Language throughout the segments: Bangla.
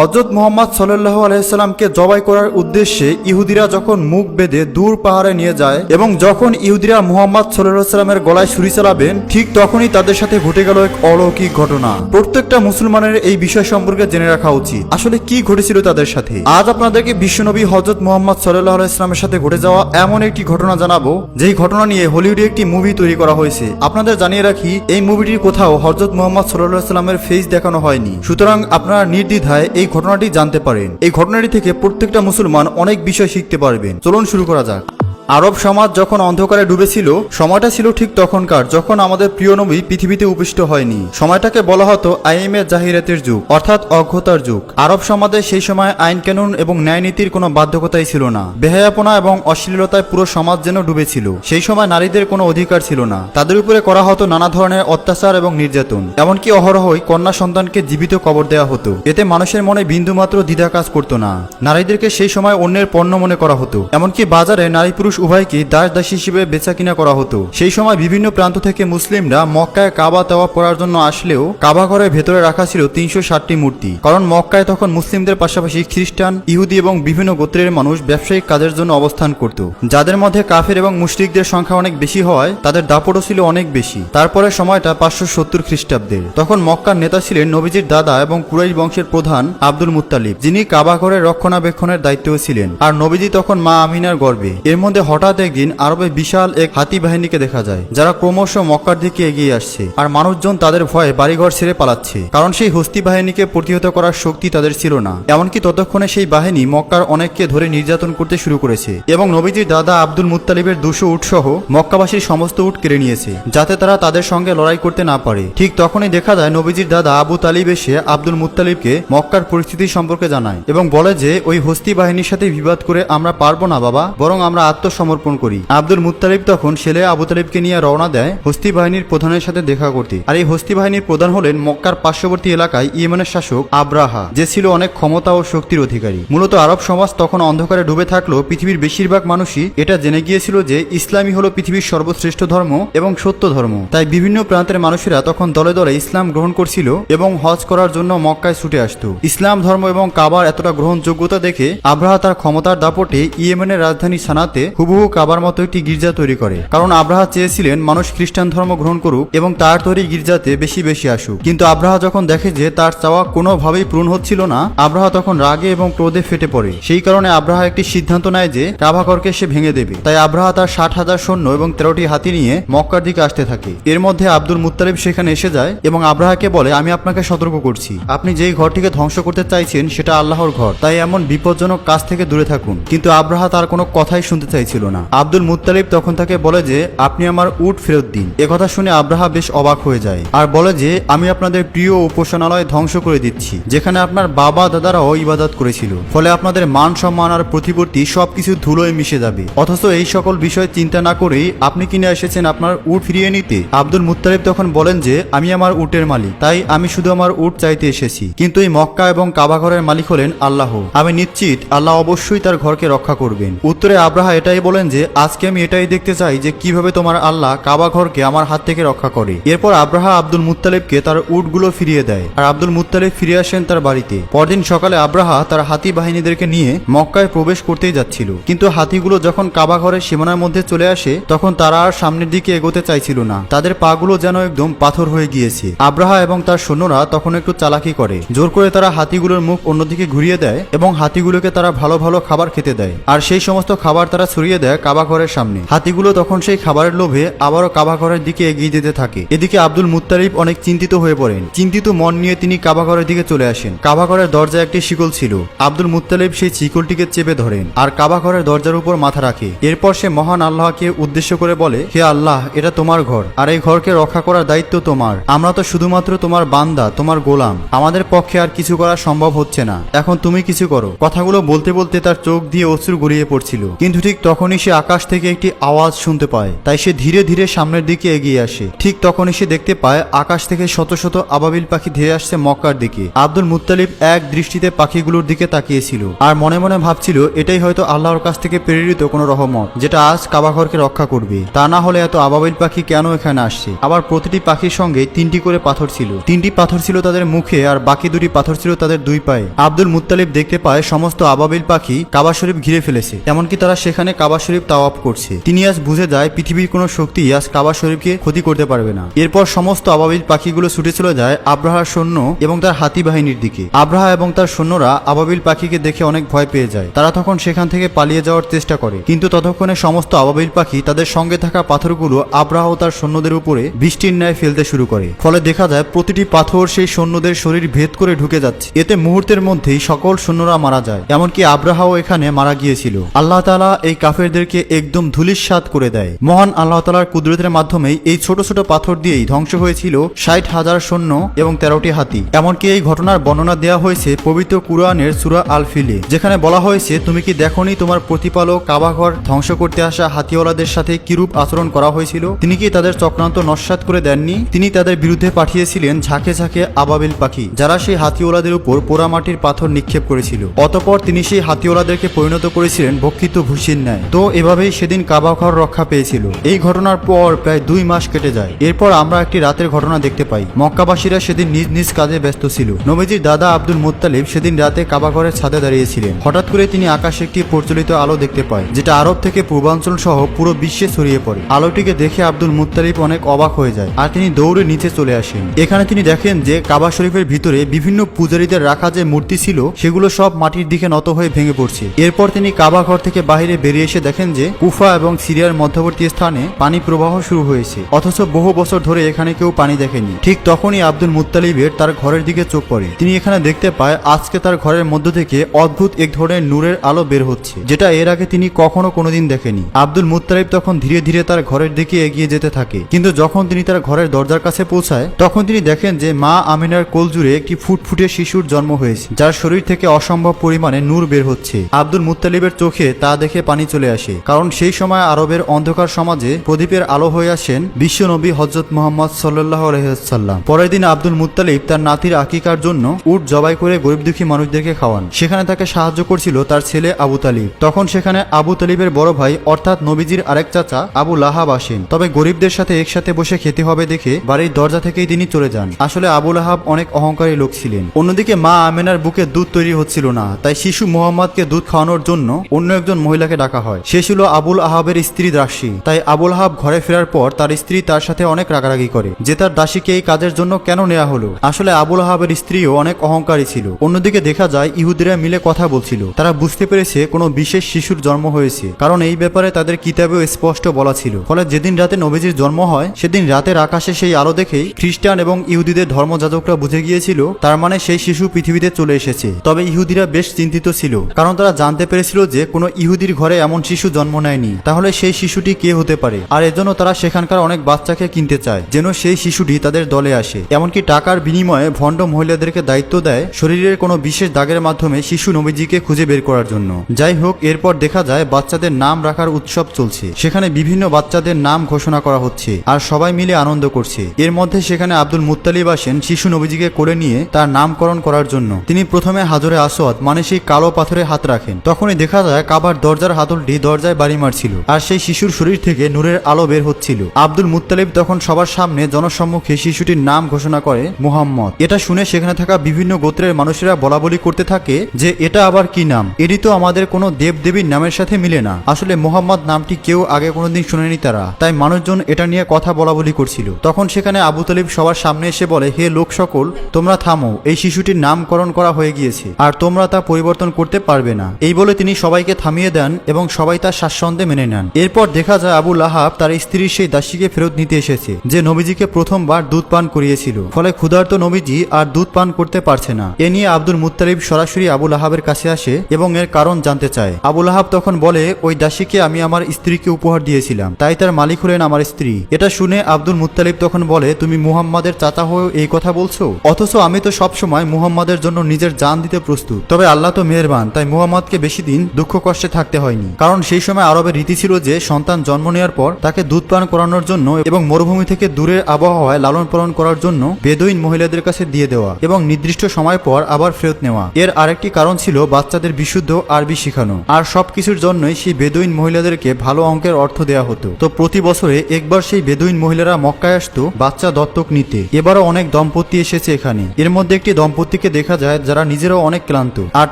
হজরত মোহাম্মদ সাল্লাহ আলাইসাল্লামকে জবাই করার উদ্দেশ্যে ইহুদিরা যখন মুখ বেঁধে দূর পাহাড়ে নিয়ে যায় এবং যখন ইহুদিরা মোহাম্মদ সাল্লাহ সাল্লামের গলায় ছুরি চালাবেন, ঠিক তখনই তাদের সাথে ঘটে গেল এক অলৌকিক ঘটনা। প্রত্যেকটা মুসলমানের এই বিষয় সম্পর্কে জেনে রাখা উচিত। আসলে কি ঘটেছিল তাদের সাথে? আজ আপনাদেরকে বিশ্বনবী হজরত মোহাম্মদ সাল্লাহ আলাইসলামের সাথে ঘটে যাওয়া এমন একটি ঘটনা জানাব, যেই ঘটনা নিয়ে হলিউডে একটি মুভি তৈরি করা হয়েছে। আপনাদের জানিয়ে রাখি, এই মুভিটির কোথাও হজরত মোহাম্মদ সাল্লাহ সাল্লামের ফেস দেখানো হয়নি। সুতরাং আপনারা নির্দ্বিধায় এই ঘটনাটি জানতে পারেন। এই ঘটনাটি থেকে প্রত্যেকটা মুসলমান অনেক বিষয় শিখতে পারবেন। চলুন শুরু করা যাক। আরব সমাজ যখন অন্ধকারে ডুবেছিল, সময়টা ছিল ঠিক তখনকার, যখন আমাদের প্রিয় নবী পৃথিবীতে উপবিষ্ট হয়নি। সময়টাকে বলা হতো আইএমএ জাহিরাতের যুগ, অর্থাৎ অজ্ঞতার যুগ। আরব সমাজে সেই সময় আইন কানুন এবং ন্যায় নীতির কোনো বাধ্যকতাই ছিল না। বেহায়াপনা এবং অশ্লীলতায় পুরো সমাজ যেন ডুবেছিল। সেই সময় নারীদের কোনো অধিকার ছিল না। তাদের উপরে করা হতো নানা ধরনের অত্যাচার এবং নির্যাতন। এমনকি অহরহই কন্যা সন্তানকে জীবিত কবর দেওয়া হতো। এতে মানুষের মনে বিন্দুমাত্র দ্বিধা কাজ করতো না। নারীদেরকে সেই সময় অন্যের পণ্য মনে করা হতো। এমনকি বাজারে নারী পুরুষ উভয়কে দাস দাসী হিসেবে বেচা কিনা করা হতো। সেই সময় বিভিন্ন প্রান্ত থেকে মুসলিমরা মক্কায় কাবা তাওয়া পড়ার জন্য আসলেও কাবা ঘরের ভেতরে রাখা ছিল তিনশো ষাটটি মূর্তি। কারণ মক্কায় তখন মুসলিমদের পাশাপাশি খ্রিস্টান, ইহুদি এবং বিভিন্ন গোত্রের মানুষ ব্যবসায়িক কাজের জন্য অবস্থান করত। যাদের মধ্যে কাফের এবং মুশরিকদের সংখ্যা অনেক বেশি হওয়ায় তাদের দাপটও ছিল অনেক বেশি। তারপরে সময়টা পাঁচশো সত্তর খ্রিস্টাব্দের। তখন মক্কার নেতা ছিলেন নবীজির দাদা এবং কুরাইশ বংশের প্রধান আব্দুল মুত্তালিব, যিনি কাবা ঘরের রক্ষণাবেক্ষণের দায়িত্বেও ছিলেন। আর নবীজি তখন মা আমিনার গর্বে। এর মধ্যে হঠাৎ একদিন আরবে বিশাল এক হাতি বাহিনীকে দেখা যায়, যারা ক্রমশ মক্কার দিকে এগিয়ে আসছে, আর মানুষজন তাদের ভয়ে বাড়িঘর ছেড়ে পালাচ্ছে, কারণ সেই হস্তি বাহিনীকে প্রতিহত করার শক্তি তাদের ছিল না। এমনকি ততক্ষণে সেই বাহিনী মক্কার অনেককে ধরে নির্যাতন করতে শুরু করেছে, এবং নবীজির দাদা আব্দুল মুত্তালিবের দুশো উট সহ মক্কাবাসীর সমস্ত উট কেড়ে নিয়েছে, যাতে তারা তাদের সঙ্গে লড়াই করতে না পারে। ঠিক তখনই দেখা যায় নবীজির দাদা আবু তালিব এসে আব্দুল মুত্তালিবকে মক্কার পরিস্থিতি সম্পর্কে জানায়, এবং বলে যে, ওই হস্তি বাহিনীর সাথে বিবাদ করে আমরা পারব না বাবা, বরং আমরা আত্মসমর্পণ করি। আব্দুল মুত্তালিব তখন ছেলে আবু তালিবকে নিয়ে রওনা দেয় হস্তি বাহিনীর প্রধানের সাথে দেখা করতে। আর এই হস্তি বাহিনীর প্রধান হলেন মক্কার পার্শ্ববর্তী এলাকায় ইয়েমেনের শাসক আব্রাহা, যে ছিল অনেক ক্ষমতা ও শক্তির অধিকারী। মূলত আরব সমাজ তখন অন্ধকারে ডুবে থাকলেও পৃথিবীর বেশিরভাগ মানুষই এটা জেনে গিয়েছিল যে ইসলামই হলো পৃথিবীর সর্বশ্রেষ্ঠ ধর্ম এবং সত্য ধর্ম। তাই বিভিন্ন প্রান্তের মানুষেরা তখন দলে দলে ইসলাম গ্রহণ করছিল এবং হজ করার জন্য মক্কায় ছুটে আসতো। ইসলাম ধর্ম এবং কাবার এতটা গ্রহণযোগ্যতা দেখে আব্রাহা তার ক্ষমতার দাপটে ইয়েমেনের রাজধানী সানাতে হুবহু কাবার মতো একটি গির্জা তৈরি করে। কারণ আব্রাহা চেয়েছিলেন মানুষ খ্রিস্টান ধর্ম গ্রহণ করুক এবং তার তৈরি গির্জাতে বেশি বেশি আসুক। কিন্তু আব্রাহা যখন দেখে যে তার চাওয়া কোনোভাবেই পূরণ হচ্ছিল না, আব্রাহা তখন রাগে এবং ক্রোধে ফেটে পড়ে। সেই কারণে আব্রাহা একটি সিদ্ধান্ত নেয় যে কাবাঘরকে সে ভেঙে দেবে। তাই আব্রাহা তার ষাট হাজার সৈন্য এবং তেরোটি হাতি নিয়ে মক্কার দিকে আসতে থাকে। এর মধ্যে আব্দুল মুত্তালিব সেখানে এসে যায় এবং আব্রাহাকে বলে, আমি আপনাকে সতর্ক করছি। আপনি যেই ঘরটিকে ধ্বংস করতে চাইছেন, সেটা আল্লাহর ঘর। তাই এমন বিপজ্জনক কাজ থেকে দূরে থাকুন। কিন্তু আব্রাহা তার কোনো কথাই শুনতে চাইছিল না। আব্দুল মুত্তালিব তখন তাকে বলে যে, আপনি আমার উট ফেরত দিন। একথা শুনে আব্রাহা বেশ অবাক হয়ে যায় আর বলে যে, আমি আপনাদের প্রিয় উপাসনালয় ধ্বংস করে দিচ্ছি, যেখানে আপনার বাবা দাদারাও ইবাদত করেছিল। ফলে আপনাদের মান সম্মান আর প্রতিপত্তি সবকিছু ধুলোয় মিশে যাবে। অথচ এই সকল বিষয় চিন্তা না করেই আপনি কিনে এসেছেন আপনার উট ফিরিয়ে নিতে। আব্দুল মুত্তালিব তখন বলেন যে, আমি আমার উটের মালিক, তাই আমি শুধু আমার উট চাইতে এসেছি। কিন্তু এই মক্কা এবং কাবা ঘরের মালিক হলেন আল্লাহ। আমি নিশ্চিত আল্লাহ অবশ্যই তার ঘরকে রক্ষা করবেন। উত্তরে আব্রাহা এটাই বলেন যে, আজকে আমি এটাই দেখতে চাই যে কীভাবে তোমার আল্লাহ কাবা ঘরকে আমার হাত থেকে রক্ষা করে। এরপর আব্রাহা আব্দুল মুত্তালিবকে তার উটগুলো ফিরিয়ে দেয় আর আব্দুল মুত্তালিব ফিরে আসেন তার বাড়িতে। পরদিন সকালে আব্রাহা তার হাতি বাহিনীদেরকে নিয়ে মক্কায় প্রবেশ করতেই যাচ্ছিল। কিন্তু হাতিগুলো যখন কাবা ঘরের সীমানার মধ্যে চলে আসে, তখন তারা আর সামনের দিকে এগোতে চাইছিল না। তাদের পাগুলো যেন একদম পাথর হয়ে গিয়েছে। আব্রাহা এবং তার সৈন্যরা তখন একটু চালাকি করে। জোর করে তারা হাতিগুলোর মুখ অন্যদিকে ঘুরিয়ে দেয় এবং হাতিগুলোকে তারা ভালো ভালো খাবার খেতে দেয়। আর সেই সমস্ত খাবার তারা ছড়িয়ে দেয় কাবা ঘরের সামনে। হাতিগুলো তখন সেই খাবারের লোভে আবারও কাবা ঘরের দিকে এগিয়ে যেতে থাকে। এদিকে আব্দুল মুত্তারিব অনেক চিন্তিত হয়ে পড়েন। চিন্তিত মন নিয়ে তিনি কাবা ঘরের দিকে চলে আসেন। কাবা ঘরের দরজায় একটি শিকল ছিল। আব্দুল মুত্তালিব সেই শিকলটিকে চেপে ধরেন আর কাবা ঘরের দরজার উপর মাথা রাখে। এরপর সে মহান আল্লাহকে উদ্দেশ্য করে বলে, হে আল্লাহ, এটা তোমার ঘর। আর এই ঘরকে রক্ষা করার দায়িত্ব তোমার। আমরা তো শুধুমাত্র তোমার বান্দা, তোমার গোলাম। আমাদের পক্ষে আর কিছু করা সম্ভব হচ্ছে না। এখন তুমি কিছু করো। কথাগুলো বলতে বলতে তার চোখ দিয়ে অশ্রু গড়িয়ে পড়ছিল। কিন্তু ঠিক তখন তখনই সে আকাশ থেকে একটি আওয়াজ শুনতে পায়, তাই সে ধীরে ধীরে সামনের দিকে এগিয়ে আসে। ঠিক তখনই সে দেখতে পায়, আকাশ থেকে শত শত আবাবিল পাখি ধেয়ে আসছে মক্কার দিকে। আব্দুল মুত্তালিব এক দৃষ্টিতে পাখিগুলোর দিকে তাকিয়েছিল আর মনে মনে ভাবছিল, এটাই হয়তো আল্লাহর কাছ থেকে প্রেরিত কোনো রহমত, যেটা আজ কাবাঘরকে রক্ষা করবে। তা না হলে এত আবাবিল পাখি কেন এখানে আসছে? আবার প্রতিটি পাখির সঙ্গে তিনটি করে পাথর ছিল। তিনটি পাথর ছিল তাদের মুখে আর বাকি দুটি পাথর ছিল তাদের দুই পায়ে। আব্দুল মুত্তালিব দেখতে পায়, সমস্ত আবাবিল পাখি কাবা শরীফ ঘিরে ফেলেছে, এমনকি তারা সেখানে কাবা শরীফ তাওয়াপ করছে। তিনি আজ বুঝে যায় পৃথিবীর কোনো শক্তি আজ কাবা শরীফকে ক্ষতি করতে পারবে না। এরপর সমস্ত আবাবিল পাখিগুলো ছুটে চলে যায় আব্রাহার সৈন্য এবং তার হাতি বাহিনীর দিকে। আব্রাহা এবং তার সৈন্যরা আবাবিল পাখিকে দেখে অনেক ভয় পেয়ে যায়। তারা তখন সেখান থেকে পালিয়ে যাওয়ার চেষ্টা করে। কিন্তু ততক্ষণে সমস্ত আবাবিল পাখি তাদের সঙ্গে থাকা পাথরগুলো আব্রাহা ও তার সৈন্যদের উপরে বৃষ্টির ন্যায় ফেলতে শুরু করে। ফলে দেখা যায় প্রতিটি পাথর সেই সৈন্যদের শরীর ভেদ করে ঢুকে যাচ্ছে। এতে মুহূর্তের মধ্যেই সকল সৈন্যরা মারা যায়। এমনকি আব্রাহাও এখানে মারা গিয়েছিল। আল্লাহ তালা এই কাফেরদেরকে একদম ধুলিস্বাদ করে দেয়। মহান আল্লাহ তালার কুদরতের মাধ্যমেই এই ছোট ছোট পাথর দিয়েই ধ্বংস হয়েছিল ষাট হাজার সৈন্য এবং তেরোটি হাতি। এমনকি এই ঘটনার বর্ণনা দেওয়া হয়েছে পবিত্র কুরআনের সুরা আল ফিলে যেখানে বলা হয়েছে, তুমি কি দেখনি তোমার প্রতিপালক কাবাঘর ধ্বংস করতে আসা হাতিওয়ালাদের সাথে কিরূপ আচরণ করা হয়েছিল? তিনি কি তাদের চক্রান্ত নস্বাত করে দেননি? তিনি তাদের বিরুদ্ধে পাঠিয়েছিলেন ঝাঁকে ঝাঁকে আবাবিল পাখি, যারা সেই হাতিওয়ালাদের উপর পোড়ামাটির পাথর নিক্ষেপ করেছিল। অতপর তিনি সেই হাতিওয়ালাদেরকে পরিণত করেছিলেন ভক্ষিত ভূষির ন্যায়। তো এভাবেই সেদিন কাবা কাবাঘর রক্ষা পেয়েছিল। এই ঘটনার পর প্রায় দুই মাস কেটে যায়। এরপর আমরা একটি রাতের ঘটনা দেখতে পাই। মক্কাবাসীরা সেদিন নিজ নিজ কাজে ব্যস্ত ছিল। নবীজির দাদা আব্দুল মুত্তালিব সেদিন রাতে কাবাঘরের ছাদে দাঁড়িয়েছিলেন। হঠাৎ করে তিনি আকাশে একটি প্রচলিত আলো দেখতে পায়, যেটা আরব থেকে পূর্বাঞ্চল সহ পুরো বিশ্বে ছড়িয়ে পড়ে। আলোটিকে দেখে আব্দুল মুত্তালিব অনেক অবাক হয়ে যায় আর তিনি দৌড়ে নিচে চলে আসেন। এখানে তিনি দেখেন যে কাবা শরীফের ভিতরে বিভিন্ন পূজারীদের রাখা যে মূর্তি ছিল, সেগুলো সব মাটির দিকে নত হয়ে ভেঙে পড়ছে। এরপর তিনি কাবা ঘর থেকে বাইরে বেরিয়ে এসে দেখেন যে কুফা এবং সিরিয়ার মধ্যবর্তী স্থানে পানি প্রবাহ শুরু হয়েছে। অথচ বহু বছর ধরে এখানে কেউ পানি দেখেনি। ঠিক তখনই আব্দুল মুত্তালিবের তার ঘরের দিকে চোখ পড়ে। তিনি এখানে দেখতে পায়, আজকে তার ঘরের মধ্য থেকে অদ্ভুত এক ধরনের নূরের আলো বের হচ্ছে, যেটা এর আগে তিনি কখনো কোনোদিন দেখেনি। আব্দুল মুত্তালিব তখন ধীরে ধীরে তার ঘরের দিকে এগিয়ে যেতে থাকে। কিন্তু যখন তিনি তার ঘরের দরজার কাছে পৌঁছায়, তখন তিনি দেখেন যে মা আমিনার কোল জুড়ে একটি ফুটফুটে শিশুর জন্ম হয়েছে, যার শরীর থেকে অসম্ভব পরিমাণে নূর বের হচ্ছে। আব্দুল মুত্তালিবের চোখে তা দেখে পানি চলে আসে। কারণ সেই সময় আরবের অন্ধকার সমাজে প্রদীপের আলো হয়ে আসেন বিশ্বনবী হজরত মোহাম্মদ সাল্লাহ আলহাম পরের দিন আব্দুল মুত্তালিব তার নাতির আকিকার জন্য উট জবাই করে গরিব দুঃখী মানুষদেরকে খাওয়ান। সেখানে তাকে সাহায্য করছিল তার ছেলে আবু তালিব। তখন সেখানে আবু তালিবের বড় ভাই অর্থাৎ নবীজির আরেক চাচা আবু লাহাব আসেন। তবে গরিবদের সাথে একসাথে বসে খেতে হবে দেখে বাড়ির দরজা থেকেই তিনি চলে যান। আসলে আবু লাহাব অনেক অহংকারী লোক ছিলেন। অন্যদিকে মা আমেনার বুকে দুধ তৈরি হচ্ছিল না। তাই শিশু মোহাম্মদকে দুধ খাওয়ানোর জন্য অন্য একজন মহিলাকে ডাকা হয়। সে ছিল আবুল আহাবের স্ত্রী দাসী। তাই আবুল আহাব ঘরে ফেরার পর তার স্ত্রী তার সাথে অনেক রাগারাগি করে। যে তার দাসীকে এই কাজের জন্য কেন নেওয়া হলো? আসলে আবুল আহাবের স্ত্রীও অনেক অহংকারী ছিল। অন্যদিকে দেখা যায়, ইহুদিরা মিলে কথা বলছিল। তারা বুঝতে পেরেছে কোনো বিশেষ শিশুর জন্ম হয়েছে। কারণ এই ব্যাপারে তাদের কিতাবেও স্পষ্ট বলা ছিল। ফলে যেদিন রাতে নবীজির জন্ম হয়, সেদিন রাতের আকাশে সেই আলো দেখেই খ্রিস্টান এবং ইহুদিদের ধর্মযাজকরা বুঝে গিয়েছিল, তার মানে সেই শিশু পৃথিবীতে চলে এসেছে। তবে ইহুদিরা বেশ চিন্তিত ছিল। কারণ তারা জানতে পেরেছিল যে কোনো ইহুদির ঘরে এমন শিশু জন্ম নেয়নি, তাহলে সেই শিশুটি কে হতে পারে? আর এজন্য তারা সেখানকার অনেক বাচ্চাকে কিনতে চায়, যেন সেই শিশুটি তাদের দলে আসে। এমনকি টাকার বিনিময়ে ভণ্ড মহিলাদেরকে দায়িত্ব দেয় শরীরের কোনো বিশেষ দাগের মাধ্যমে শিশু নবীজিকে খুঁজে বের করার জন্য। যাই হোক, এরপর দেখা যায় বাচ্চাদের নাম রাখার উৎসব চলছে। সেখানে বিভিন্ন বাচ্চাদের নাম ঘোষণা করা হচ্ছে আর সবাই মিলে আনন্দ করছে। এর মধ্যে সেখানে আব্দুল মুত্তালিব আসেন শিশু নবীজিকে করে নিয়ে তার নামকরণ করার জন্য। তিনি প্রথমে হাজরে আসওয়াদ মানে সেই কালো পাথরে হাত রাখেন। তখনই দেখা যায় কাবার দরজার হাতলটি দরজায় বাড়ি মারছিল, আর সেই শিশুর শরীর থেকে নূরের আলো বের হচ্ছিল। আব্দুল মুত্তালিব তখন সবার সামনে জনসম্মুখে শিশুটির নাম ঘোষণা করে মুহাম্মদ। এটা শুনে সেখানে থাকা বিভিন্ন গোত্রের মানুষেরা বলা বলি করতে থাকে যে, এটা আবার কি নাম? এটি তো আমাদের কোনো দেব দেবীর নামের সাথে মিলে না। আসলে মোহাম্মদ নামটি কেউ আগে কোনোদিন শুনেনি তারা। তাই মানুষজন এটা নিয়ে কথা বলা বলি করছিল। তখন সেখানে আবু তালিব সবার সামনে এসে বলে, হে লোক সকল, তোমরা থামো। এই শিশুটির নামকরণ করা হয়ে গিয়েছে, আর তোমরা তা পরিবর্তন করতে পারবে না। এই বলে তিনি সবাইকে থামিয়ে দেন এবং সবাই তার স্বাচ্ছন্দ্যে মেনে নেন। এরপর দেখা যায় আবু লাহাব তার স্ত্রীর সেই দাসীকে ফেরত নিতে এসেছে, যে নবীজিকে প্রথমবার দুধ পান করিয়েছিল। ফলে ক্ষুধার্ত নবীজি আর দুধ পান করতে পারছে না। এ নিয়ে আব্দুল মুত্তালিব সরাসরি আবুল আহাবের কাছে আসে এবং এর কারণ জানতে চায়। আবুল আহাব তখন বলে, ওই দাসীকে আমি আমার স্ত্রীকে উপহার দিয়েছিলাম। তাই তার মালিক হলেন আমার স্ত্রী। এটা শুনে আব্দুল মুত্তালিব তখন বলে, তুমি মুহাম্মাদের চাচা হয়েও এই কথা বলছো? অথচ আমি তো সবসময় মুহাম্মাদের জন্য নিজের জান দিতে প্রস্তুত। তবে আল্লাহ তো মেহেরবান, তাই মুহাম্মদকে বেশি দিন দুঃখ কষ্টে থাকতে হয়নি। কারণ কারণ সেই সময় আরবের রীতি ছিল যে সন্তান জন্ম নেওয়ার পর তাকে দুধ পান করানোর জন্য এবং মরুভূমি থেকে দূরের আবহাওয়ায় লালন পালন করার জন্য বেদুইন মহিলাদের কাছে দিয়ে দেওয়া এবং নির্দিষ্ট সময় পর আবার ফেরত নেওয়া। এর আরেকটি কারণ ছিল বাচ্চাদের বিশুদ্ধ আরবি শেখানো। আর সবকিছুর জন্যই সেই বেদুইন মহিলাদেরকে ভালো অঙ্কের অর্থ দেওয়া হতো। তো প্রতি বছরে একবার সেই বেদুইন মহিলারা মক্কায় আসতো বাচ্চা দত্তক নিতে। এবারও অনেক দম্পতি এসেছে এখানে। এর মধ্যে একটি দম্পতিকে দেখা যায় যারা নিজেরাও অনেক ক্লান্ত। আর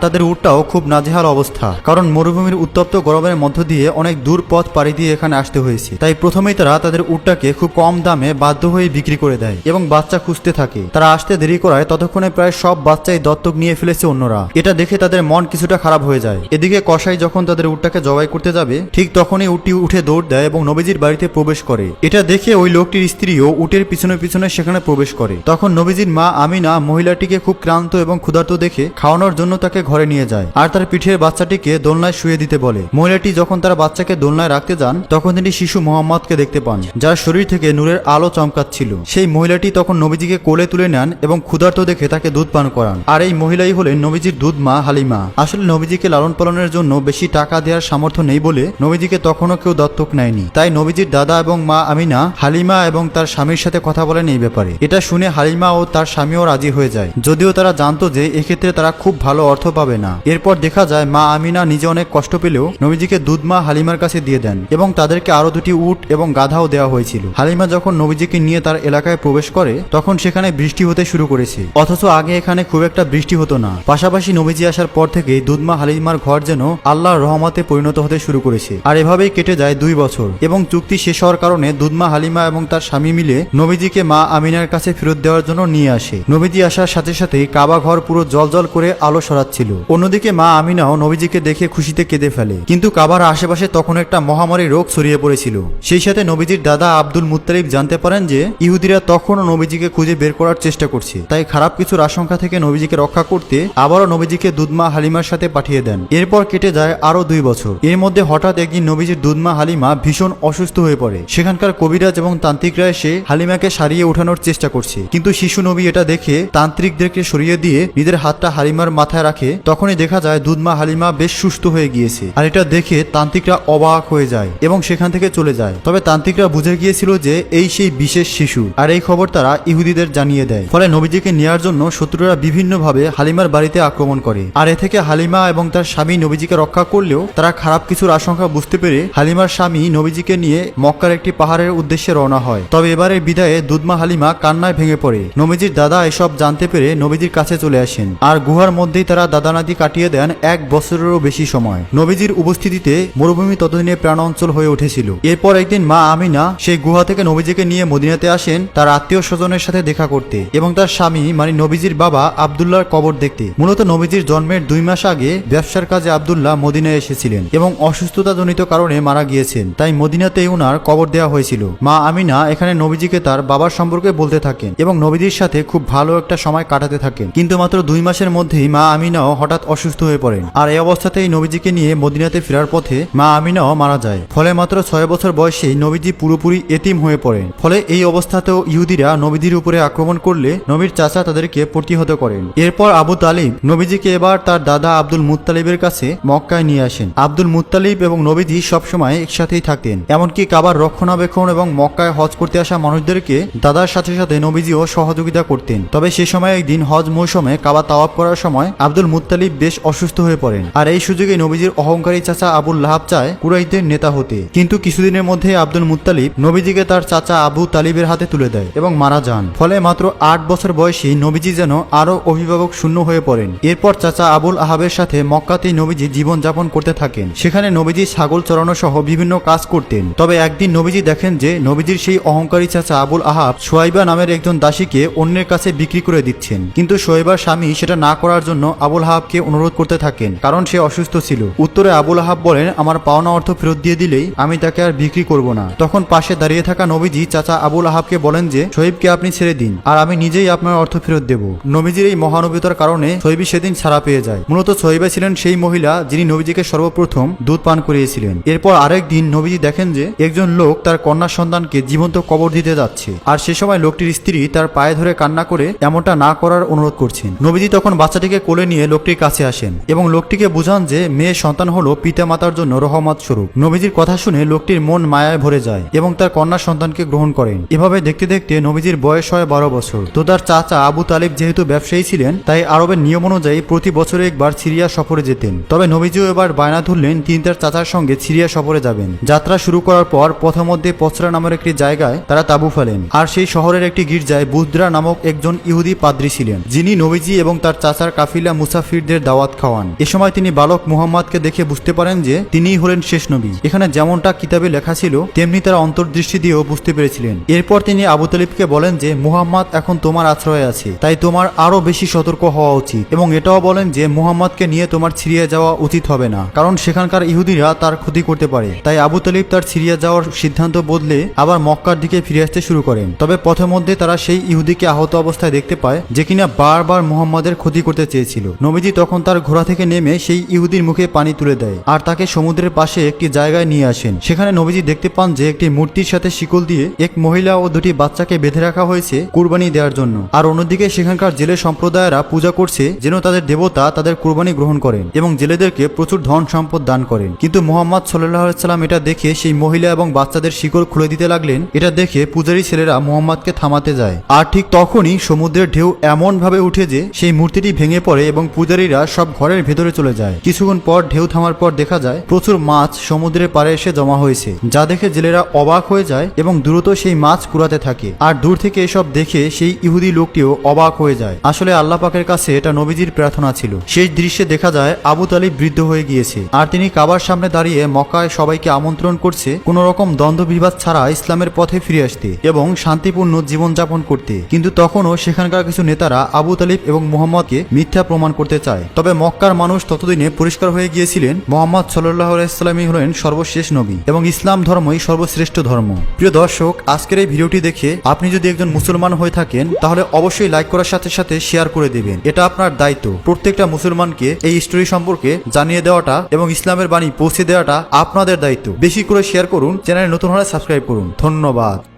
তাদের উটটাও খুব নাজেহাল অবস্থা। কারণ মরুভূমির উত্তপ্ত গরমের মধ্য দিয়ে অনেক দূর পথ পাড়ি দিয়ে এখানে আসতে হয়েছে। তাই প্রথমেই তারা তাদের উটটাকে খুব কম দামে বাধ্য হয়ে বিক্রি করে দেয় এবং বাচ্চা খুঁজতে থাকে। তারা আসতে দেরি করায় ততক্ষণে প্রায় সব বাচ্চাই দত্তক নিয়ে ফেলেছে অন্যরা। এটা দেখে তাদের মন কিছুটা খারাপ হয়ে যায়। এদিকে কসাই যখন তাদের উটটাকে জবাই করতে যাবে, ঠিক তখনই উটটি উঠে দৌড় দেয় এবং নবীজির বাড়িতে প্রবেশ করে। এটা দেখে ওই লোকটির স্ত্রীও উটের পিছনে পিছনে সেখানে প্রবেশ করে। তখন নবীজির মা আমিনা মহিলাটিকে খুব ক্লান্ত এবং ক্ষুধার্ত দেখে খাওয়ানোর জন্য তাকে ঘরে নিয়ে যায়। আর তার পিঠের বাচ্চাটিকে দোলনায় শুয়ে দিতে বলে। মহিলাটি যখন তার বাচ্চাকে দোলনায় রাখতে যান, তখন তিনি শিশু মোহাম্মদকে দেখতে পান, যার শরীর থেকে নূরের আলো চমকাচ্ছিল। সেই মহিলাটি তখন নবীজিকে কোলে তুলে নেন এবং ক্ষুধার্ত দেখে তাকে দুধ পান করান। আর এই মহিলাই হলেন নবীজির দুধ মা হালিমা। আসলে নবীজিকে লালন পালনের জন্য বেশি টাকা দেওয়ার সামর্থ্য নেই বলে নবীজিকে তখনও কেউ দত্তক নেয়নি। তাই নবীজির দাদা এবং মা আমিনা, হালিমা এবং তার স্বামীর সাথে কথা বলেন এই ব্যাপারে। এটা শুনে হালিমা ও তার স্বামীও রাজি হয়ে যায়। যদিও তারা জানতো যে এক্ষেত্রে তারা খুব ভালো অর্থ পাবে না। এরপর দেখা যায় মা আমিনা নিজে অনেক কষ্ট পেলেও নবীজিকে দুধ মা হালিমার কাছে দিয়ে দেন এবং তাদেরকে আরও দুটি উট এবং গাধাও দেওয়া হয়েছিল। হালিমা যখন নবীজিকে নিয়ে তার এলাকায় প্রবেশ করে, তখন সেখানে বৃষ্টি হতে শুরু করেছে। অথচ আগে এখানে খুব একটা বৃষ্টি হতো না। পাশাপাশি নবীজি আসার পর থেকে দুধমা হালিমার ঘর যেন আল্লাহর রহমতে পরিণত হতে শুরু করেছে। আর এভাবেই কেটে যায় দুই বছর। এবং চুক্তি শেষ হওয়ার কারণে দুধমা হালিমা এবং তার স্বামী মিলে নবীজিকে মা আমিনার কাছে ফেরত দেওয়ার জন্য নিয়ে আসে। নবীজি আসার সাথে সাথেই কাবা ঘর পুরো জলজল করে আলো সরাচ্ছিল অন্যদিকে মা আমিনাও নবীজিকে দেখে খুশিতে কেঁদে ফেলে। কিন্তু কাবার আশেপাশে তখন একটা মহামারী রোগ ছড়িয়ে পড়েছিল। সেই সাথে নবীজির দাদা আব্দুল মুত্তালিব জানতে পারেন যে, ইহুদিরা তখনও নবীজিকে খুঁজে বের করার চেষ্টা করছে। তাই খারাপ কিছুর আশঙ্কা থেকে নবীজিকে রক্ষা করতে আবারও নবীজিকে দুধমা হালিমার সাথে পাঠিয়ে দেন। এরপর কেটে যায় আরও দুই বছর। এর মধ্যে হঠাৎ একদিন নবীজির দুধমা হালিমা ভীষণ অসুস্থ হয়ে পড়ে। সেখানকার কবিরাজ এবং তান্ত্রিকরা এসে হালিমাকে সারিয়ে ওঠানোর চেষ্টা করছে। কিন্তু শিশু নবী এটা দেখে তান্ত্রিকদেরকে সরিয়ে দিয়ে নিজের হাতটা হালিমার মাথায় রাখে। তখনই দেখা যায় দুধমা হালিমা বেশ সুস্থ হয়ে গিয়েছে। আর এটা দেখে তান্ত্রিকরা অবাক হয়ে যায় এবং সেখান থেকে চলে যায়। তবে তান্ত্রিকরা বুঝে গিয়েছিল যে এই সেই বিশেষ শিশু আর এই খবর তারা ইহুদিদের জানিয়ে দেয়। ফলে নবীজিকে নেয়ার জন্য শত্রুরা বিভিন্নভাবে হালিমার বাড়িতে আক্রমণ করে। আর এ থেকে হালিমা এবং তার স্বামী নবীজিকে রক্ষা করলেও তারা খারাপ কিছুর আশঙ্কা বুঝতে পেরে হালিমার স্বামী নবীজিকে নিয়ে মক্কার একটি পাহাড়ের উদ্দেশ্যে রওনা হয়। তবে এবারের বিদায়ে দুধমা হালিমা কান্নায় ভেঙে পড়ে। নবীজির দাদা এসব জানতে পেরে নবীজির কাছে চলে আসেন। আর গুহার মধ্যেই তারা দাদানাদি কাটিয়ে দেন এক বছরেরও বেশি সময়। নবীজির উপস্থিতিতে মরুভূমি ততদিনে প্রাণ অঞ্চল হয়ে উঠেছিল। এরপর একদিন মা আমিনা সেই গুহা থেকে নবীজিকে নিয়ে মদিনাতে আসেন তার আত্মীয় স্বজনের সাথে দেখা করতে এবং তার স্বামী মানে নবীজির বাবা আবদুল্লাহর কবর দেখতে। মূলত নবীজির জন্মের দুই মাস আগে ব্যবসার কাজে আবদুল্লাহ মদিনায় এসেছিলেন এবং অসুস্থতাজনিত কারণে মারা গিয়েছেন। তাই মদিনাতেই ওনার কবর দেওয়া হয়েছিল। মা আমিনা এখানে নবীজিকে তার বাবার সম্পর্কে বলতে থাকেন এবং নবীজির সাথে খুব ভালো একটা সময় কাটাতে থাকেন। কিন্তু মাত্র দুই মাসের মধ্যেই মা আমিনাও হঠাৎ অসুস্থ হয়ে পড়েন। আর এই অবস্থাতেই নবীজিকে নিয়ে মদিনাতে ফেরার পথে মা আমিনাও মারা যায়। ফলে মাত্র ছয় বছর বয়সেই নবীজি পুরোপুরি এতিম হয়ে পড়েন। ফলে এই অবস্থাতেও ইহুদিরা নবীজির উপরে আক্রমণ করলে নবীর চাচা তাদেরকে প্রতিহত করেন। এরপর আবু তালিব নবীজিকে এবার তার দাদা আব্দুল মুত্তালিবের কাছে মক্কায় নিয়ে আসেন। আব্দুল মুত্তালিব এবং নবীজি সবসময় একসাথেই থাকতেন। এমনকি কাবার রক্ষণাবেক্ষণ এবং মক্কায় হজ করতে আসা মানুষদেরকে দাদার সাথে সাথে নবীজিও সহযোগিতা করতেন। তবে সে সময় একদিন হজ মৌসুমে কাবা তাওয়াব করার সময় আব্দুল মুত্তালিব বেশ অসুস্থ হয়ে পড়েন। আর এই সুযোগে নবীজির অহংকারী চাচা আবুল লাহাব চায় কুরাইদের নেতা হতে। কিন্তু কিছুদিনের মধ্যে আব্দুল মুত্তালিব নবীজিকে তার চাচা আবু তালিবের হাতে তুলে দেয় এবং মারা যান। ফলে মাত্র আট বছর বয়সী নবীজি যেন আরও অভিভাবক শূন্য হয়ে পড়েন। এরপর চাচা আবুল আহাবের সাথে মক্কাতেই নবীজি জীবন যাপন করতে থাকেন। সেখানে নবীজি ছাগল চড়ানো সহ বিভিন্ন কাজ করতেন। তবে একদিন নবীজি দেখেন যে নবীজির সেই অহংকারী চাচা আবুল আহাব সোয়াইবা নামের একজন দাসীকে অন্যের কাছে বিক্রি করে দিচ্ছেন। কিন্তু সোয়েবার স্বামী সেটা না করার জন্য আবুল আহাবকে অনুরোধ করতে থাকেন, কারণ সে অসুস্থ ছিল। উত্তরে আবুল আহাব বলেন, আমার পাওনা অর্থ ফেরত দিয়ে দিলেই আমি তাকে আর বিক্রি করব না। তখন পাশে দাঁড়িয়ে থাকা নবীজি চাচা আবুল আহাবকে বলেন যে, শহীবকে আপনি ছেড়ে দিন, আর আমি নিজেই আপনার অর্থ ফেরত দেব। নবীজির এই মহানবীতার কারণে শহীবি সেদিন ছাড়া পেয়ে যায়। মূলত শহীবা ছিলেন সেই মহিলা যিনি নবীজিকে সর্বপ্রথম দুধ পান করিয়েছিলেন। এরপর আরেক দিন নবীজি দেখেন যে, একজন লোক তার কন্যা সন্তানকে জীবন্ত কবর দিতে যাচ্ছে, আর সে সময় লোকটির স্ত্রী তার পায়ে ধরে কান্না করে এমনটা না করার অনুরোধ করছেন। নবীজি তখন বাচ্চাটিকে কোলে নিয়ে লোকটির কাছে আসেন এবং লোকটিকে বুঝান যে মেয়ে সন্তান হলো পিতা পিতামাতার জন্য রহমত স্বরূপ। নবীজির কথা শুনে লোকটির মন মায়ায় ভরে যায় এবং তার কন্যা সন্তানকে গ্রহণ করেন। এভাবে দেখতে দেখতে নবীজির বয়স হয় বারো বছর। তো তার চাচা আবু তালিব যেহেতু ব্যবসায়ী ছিলেন, তাই আরবের নিয়ম অনুযায়ী প্রতি বছরে একবার সিরিয়া সফরে যেতেন। তবে নবীজিও এবার বায়না ধরলেন তিনি তার চাচার সঙ্গে সিরিয়া সফরে যাবেন। যাত্রা শুরু করার পর পথমধ্যে পচরা নামের একটি জায়গায় তারা তাবু ফেলেন। আর সেই শহরের একটি গির্জায় বুদ্রা নামক একজন ইহুদি পাদ্রী ছিলেন, যিনি নবীজি এবং তার চাচার কাফিলা মুসাফিরদের দাওয়াত খাওয়ান। এ সময় তিনি বালক মুহাম্মদকে দেখে বুঝতে পারেন যে তিনিই হলেন শেষ নবী। এখানে যেমনটা কিতাবে লেখা ছিল, তেমনি তারা অন্তর্দৃষ্টি দিয়েও বুঝতে পেরেছিলেন। এরপর তিনি আবু তালিবকে বলেন যে, মুহাম্মদ এখন তোমার আশ্রয়ে আছে। তাই তোমার আরও বেশি সতর্ক হওয়া উচিত। এবং এটাও বলেন যে, মুহাম্মদকে নিয়ে তোমার সিরিয়া যাওয়া উচিত হবে না। কারণ সেখানকার ইহুদিরা তার ক্ষতি করতে পারে। তাই আবু তালিব তার সিরিয়া যাওয়ার সিদ্ধান্ত বদলে আবার মক্কার দিকে ফিরে আসতে শুরু করেন। তবে পথের মধ্যে তারা সেই ইহুদিকে আহত অবস্থায় দেখতে পায়, যে কিনা বারবার মুহাম্মাদের ক্ষতি করতে চেয়েছিল। নবীজি তখন তার ঘোড়া থেকে নেমে সেই ইহুদির মুখে পানি তুলে দেয়। আর তাকে সমুদ্রের পাশে একটি জায়গায় নিয়ে আসেন। সেখানে নবীজি দেখতে পান যে একটি মূর্তির সাথে শিকল দিয়ে এক মহিলা ও দুটি বাচ্চাকে বেঁধে রাখা হয়েছে কুরবানি দেওয়ার জন্য। আর অন্যদিকে সেখানকার জেলে সম্প্রদায়েরা পূজা করছে যেন তাদের দেবতা তাদের কুরবানি গ্রহণ করেন এবং জেলেদেরকে প্রচুর ধন সম্পদ দান করেন। কিন্তু মোহাম্মদ সাল্লাহ সাল্লাম এটা দেখে সেই মহিলা এবং বাচ্চাদের শিকল খুলে দিতে লাগলেন। এটা দেখে পূজারী ছেলেরা মোহাম্মদকে থামাতে যায়। আর ঠিক তখনই সমুদ্রের ঢেউ এমন ভাবে উঠে যে সেই মূর্তিটি ভেঙে পড়ে এবং পূজারীরা সব ঘরের ভেতরে চলে যায়। কিছুক্ষণ পর ঢেউ থামার পর দেখা যায়, প্রচুর মাছ সমুদ্রের পাড়ে এসে জমা হয়েছে, যা দেখে জেলেরা অবাক হয়ে যায় এবং দ্রুত সেই মাছ কুড়াতে থাকে। আর দূর থেকে এসব দেখে সেই ইহুদি লোকটিও অবাক হয়ে যায়। আসলে আল্লাহ পাকের কাছে এটা নবীজির প্রার্থনা ছিল। সেই দৃশ্যে দেখা যায়, আবু তালিব বৃদ্ধ হয়ে গিয়েছে। আর তিনি কাবার সামনে দাঁড়িয়ে মক্কায় সবাইকে আমন্ত্রণ করছে কোন রকম দ্বন্দ্ব বিবাদ ছাড়া ইসলামের পথে ফিরে আসতে এবং শান্তিপূর্ণ জীবনযাপন করতে। কিন্তু তখনও সেখানকার কিছু নেতারা আবু তালিব এবং মোহাম্মদকে মিথ্যা প্রমাণ করতে চায়। তবে মক্কার মানুষ ততদিনে পরিষ্কার হয়ে গিয়েছিলেন, মোহাম্মদ সাল্লাহ আলাইসাল্লামই হলেন সর্বশেষ নবী এবং ইসলাম ধর্মই সর্বশ্রেষ্ঠ ধর্ম। প্রিয় দর্শক, আজকের এই ভিডিওটি দেখে আপনি যদি একজন মুসলমান হয়ে থাকেন, তাহলে অবশ্যই লাইক করার সাথে সাথে শেয়ার করে দেবেন। এটা আপনার দায়িত্ব। প্রত্যেকটা মুসলমানকে এই স্টোরি সম্পর্কে জানিয়ে দেওয়াটা এবং ইসলামের বাণী পৌঁছে দেওয়াটা আপনাদের দায়িত্ব। বেশি করে শেয়ার করুন, চ্যানেলে নতুন হলে সাবস্ক্রাইব করুন। ধন্যবাদ।